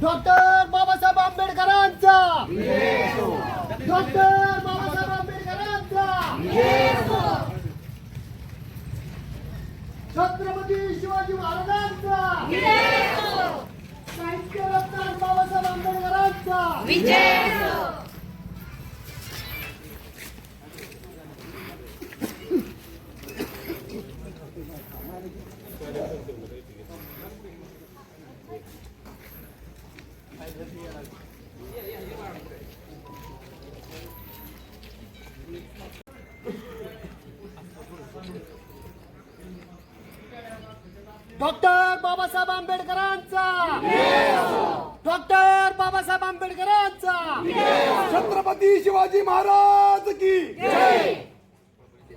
Doctor Babasaheb आंबेडकरांचा! Doctor Babasaheb आंबेडकरांचा! छत्रपती शिवाजी महाराजांचा! साहित्य रत्न बाबासाहेब आंबेडकरांचा! डॉक्टर बाबासाहेब आंबेडकरांचा. डॉक्टर बाबासाहेब आंबेडकरांचा. छत्रपती शिवाजी महाराज की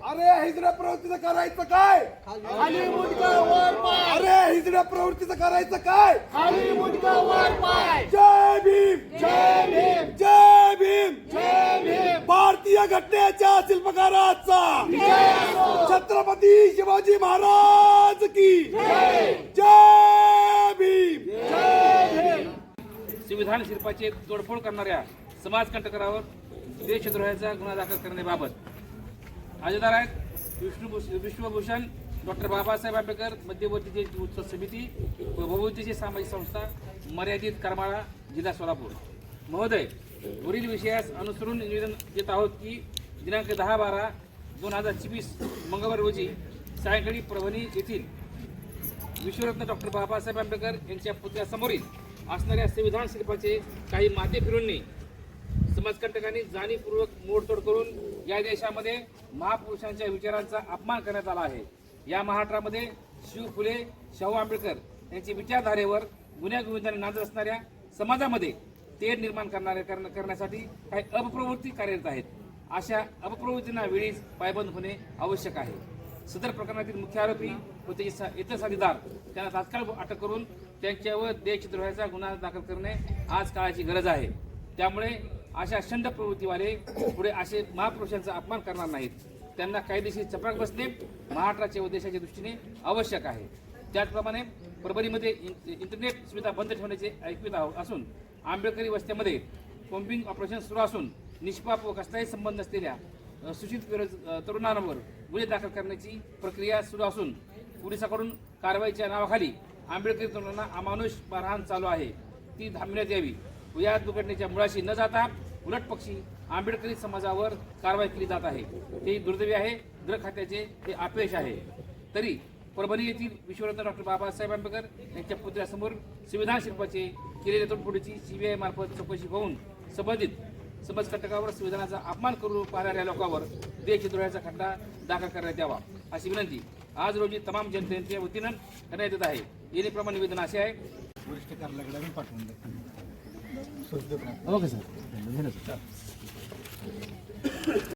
अरे हिजड्या प्रवृत्तीचं करायचं काय? खाली मुंडका वर पाय. अरे हिजड्या प्रवृत्तीचं करायचं काय? खाली मुंडका वर पाय. जय भीम. जय भीम. जय भीम. जय भीम. भारतीय घटनेच्या शिल्पकाराचा. छत्रपती शिवाजी महाराज की जय भीम संविधान शिल्पाचे तोडफोड करणाऱ्या समाजकंटकारावर देशद्रोहाचा गुन्हा दाखल करण्याबाबत अर्जदार आहेत विष्णू विश्वभूषण डॉक्टर बाबासाहेब आंबेडकर मध्यवर्तीचे उत्सव समिती व भवतीची सामाजिक संस्था मर्यादित करमाळा जिल्हा सोलापूर. महोदय वरील विषयास अनुसरून निवेदन देत आहोत की दिनांक दहा बारा दोन हजार चोवीस मंगळवार रोजी सायंकाळी परभणी येथील विश्वरत्न डॉक्टर बाबासाहेब आंबेडकर यांच्या पुतळ्यासमोरील असणाऱ्या संविधान शिल्पाचे काही माते फिरूंनी समाजकंटकांनी जाणीवपूर्वक मोडतोड करून या देशामध्ये महापुरुषांच्या विचारांचा अपमान करण्यात आला आहे. या महाराष्ट्रामध्ये शिव फुले शाहू आंबेडकर यांची विचारधारेवर गुन्ह्यागुविधाने नाजर नांदत असणाऱ्या समाजामध्ये तेढ निर्माण करणाऱ्या करण्यासाठी काही अपप्रवृत्ती कार्यरत आहेत. अशा अपप्रवृत्तींना वेळीच पायबंद होणे आवश्यक आहे. सदर प्रकरणातील मुख्य आरोपी व त्याचे सा- इतर साथीदार त्यांना तात्काळ अटक करून त्यांच्यावर देशद्रोहाचा गुन्हा दाखल करणे आज काळाची गरज आहे. त्यामुळे अशा शंड प्रवृत्तीवाले पुढे असे महापुरुषांचा अपमान करणार नाहीत. त्यांना कायदेशीर चपराक बसणे महाराष्ट्राच्या व देशाच्या दृष्टीने आवश्यक आहे. त्याचप्रमाणे परभणीमध्ये इंटरनेट सुविधा बंद ठेवण्याचे ऐकवित असून आंबेडकरी वस्त्यामध्ये पंपिंग ऑपरेशन सुरू असून निष्पाप व कसलाही संबंध असलेल्या सूचित तरुणांवर गुन्हे दाखल करण्याची प्रक्रिया सुरू असून पोलिसांकडून कारवाईच्या नावाखाली आंबेडकरी तरुणांना अमानुष मारहाण चालू आहे. ती थांबण्यात यावी. या दुर्घटनेच्या मुळाशी न जाता उलट पक्षी आंबेडकरी समाजावर कारवाई केली जात आहे. हे दुर्दैवी आहे. गृह खात्याचे हे अपयश आहे. तरी परभणी येथील विश्वरत्न डॉक्टर बाबासाहेब आंबेडकर यांच्या पुतळ्यासमोर संविधान शिल्पाचे केलेल्या तोडफोडीची सीबीआय मार्फत चौकशी होऊन संबंधित समाजकंटकावर संविधानाचा अपमान करू पाहणाऱ्या लोकांवर देशद्रोहाचा खड्डा दाखल करण्यात यावा अशी विनंती आज रोजी तमाम जनतेच्या वतीनं करण्यात येत आहे. येणेप्रमाणे निवेदन असे आहे. वरिष्ठ कार्यालयाकडे पाठवून देतो. Okay sir.